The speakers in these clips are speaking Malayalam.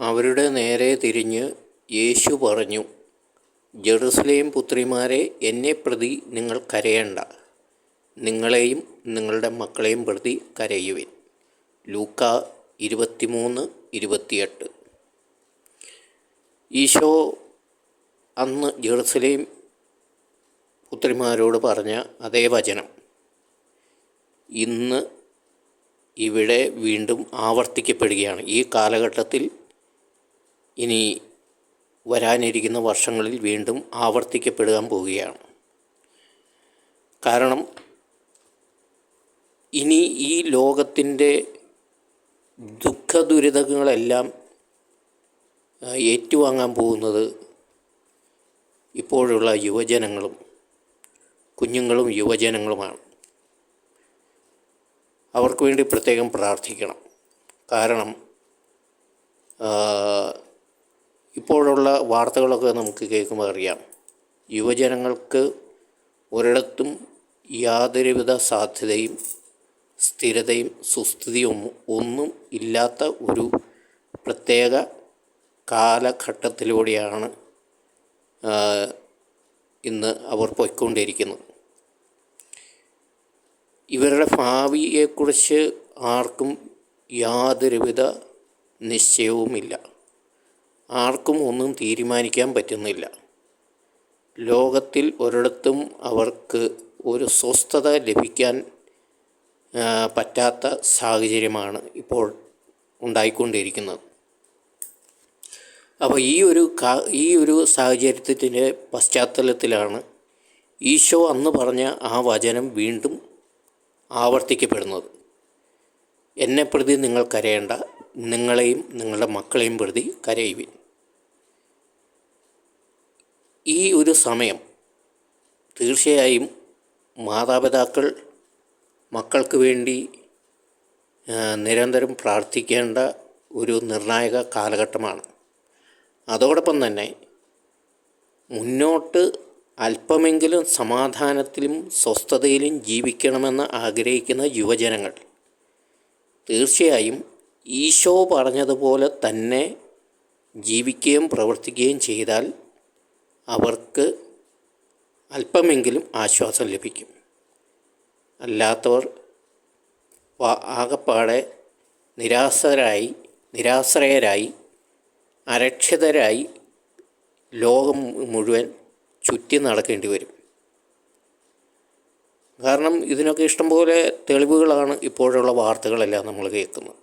അവരുടെ നേരെ തിരിഞ്ഞ് യേശു പറഞ്ഞു ജെറുസലേം പുത്രിമാരെ എന്നെ പ്രതി നിങ്ങൾ കരയണ്ട. നിങ്ങളെയും നിങ്ങളുടെ മക്കളെയും പ്രതി കരയുവിൻ. ലൂക്ക ഇരുപത്തിമൂന്ന് ഇരുപത്തിയെട്ട്. ഈശോ അന്ന് ജെറുസലേം പുത്രിമാരോട് പറഞ്ഞ അതേ വചനം ഇന്ന് ഇവിടെ വീണ്ടും ആവർത്തിക്കപ്പെടുകയാണ്. ഈ കാലഘട്ടത്തിൽ ഇനി വരാനിരിക്കുന്ന വർഷങ്ങളിൽ വീണ്ടും ആവർത്തിക്കപ്പെടാൻ പോവുകയാണ്. കാരണം ഇനി ഈ ലോകത്തിന്റെ ദുഃഖ ദുരിതങ്ങളെല്ലാം ഏറ്റുവാങ്ങാൻ പോകുന്നത് ഇപ്പോഴുള്ള യുവജനങ്ങളും കുഞ്ഞുങ്ങളും യുവജനങ്ങളുമാണ്. അവർക്ക് വേണ്ടി പ്രത്യേകം പ്രാർത്ഥിക്കണം. കാരണം ഇപ്പോഴുള്ള വാർത്തകളൊക്കെ നമുക്ക് കേൾക്കുമ്പോൾ അറിയാം. യുവജനങ്ങൾക്ക് ഒരിടത്തും യാതൊരുവിധ സാധ്യതയും സ്ഥിരതയും സുസ്ഥിതിയും ഒന്നും ഇല്ലാത്ത ഒരു പ്രത്യേക കാലഘട്ടത്തിലൂടെയാണ് ഇന്ന് അവർ പോയിക്കൊണ്ടിരിക്കുന്നത്. ഇവരുടെ ഭാവിയെക്കുറിച്ച് ആർക്കും യാതൊരുവിധ നിശ്ചയവുമില്ല. ആർക്കും ഒന്നും തീരുമാനിക്കാൻ പറ്റുന്നില്ല. ലോകത്തിൽ ഒരിടത്തും അവർക്ക് ഒരു സ്വസ്ഥത ലഭിക്കാൻ പറ്റാത്ത സാഹചര്യമാണ് ഇപ്പോൾ ഉണ്ടായിക്കൊണ്ടിരിക്കുന്നത്. അപ്പോൾ ഈ ഒരു കാ ഈ ഒരു സാഹചര്യത്തിന്റെ പശ്ചാത്തലത്തിലാണ് ഈശോ അന്ന് പറഞ്ഞ ആ വചനം വീണ്ടും ആവർത്തിക്കപ്പെടുന്നത്. എന്നെ പ്രതി നിങ്ങൾ കരയേണ്ട നിങ്ങളെയും നിങ്ങളുടെ മക്കളെയും പ്രതി കരയുവിൻ. ഈ ഒരു സമയം തീർച്ചയായും മാതാപിതാക്കൾ മക്കൾക്ക് വേണ്ടി നിരന്തരം പ്രാർത്ഥിക്കേണ്ട ഒരു നിർണായക കാലഘട്ടമാണ്. അതോടൊപ്പം തന്നെ മുന്നോട്ട് അല്പമെങ്കിലും സമാധാനത്തിലും സ്വസ്ഥതയിലും ജീവിക്കണമെന്ന് ആഗ്രഹിക്കുന്ന യുവജനങ്ങൾ തീർച്ചയായും ഈശോ പറഞ്ഞതുപോലെ തന്നെ ജീവിക്കുകയും പ്രവർത്തിക്കുകയും ചെയ്താൽ അവർക്ക് അല്പമെങ്കിലും ആശ്വാസം ലഭിക്കും. അല്ലാത്തവർ ആകപ്പാടെ നിരാശരായി നിരാശ്രയരായി അരക്ഷിതരായി ലോകം മുഴുവൻ ചുറ്റി നടക്കേണ്ടി വരും. കാരണം ഇതിനൊക്കെ ഇഷ്ടംപോലെ തെളിവുകളാണ് ഇപ്പോഴുള്ള വാർത്തകളെല്ലാം നമ്മൾ കേൾക്കുന്നത്.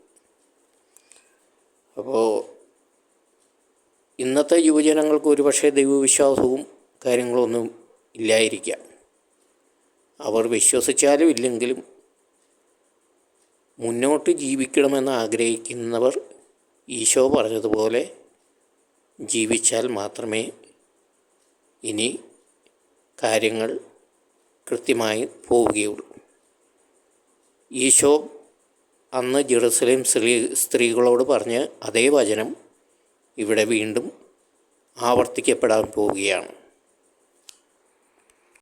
അപ്പോൾ ഇന്നത്തെ യുവജനങ്ങൾക്ക് ഒരുപക്ഷെ ദൈവവിശ്വാസവും കാര്യങ്ങളൊന്നും ഇല്ലായിരിക്കാം. അവർ വിശ്വസിച്ചാലും ഇല്ലെങ്കിലും മുന്നോട്ട് ജീവിക്കണമെന്ന് ആഗ്രഹിക്കുന്നവർ ഈശോ പറഞ്ഞതുപോലെ ജീവിച്ചാൽ മാത്രമേ ഇനി കാര്യങ്ങൾ കൃത്യമായി പോവുകയുള്ളൂ. ഈശോ അന്ന് ജെറുസലേം സ്ത്രീ സ്ത്രീകളോട് പറഞ്ഞ അതേ വചനം ഇവിടെ വീണ്ടും ആവർത്തിക്കപ്പെടാൻ പോവുകയാണ്.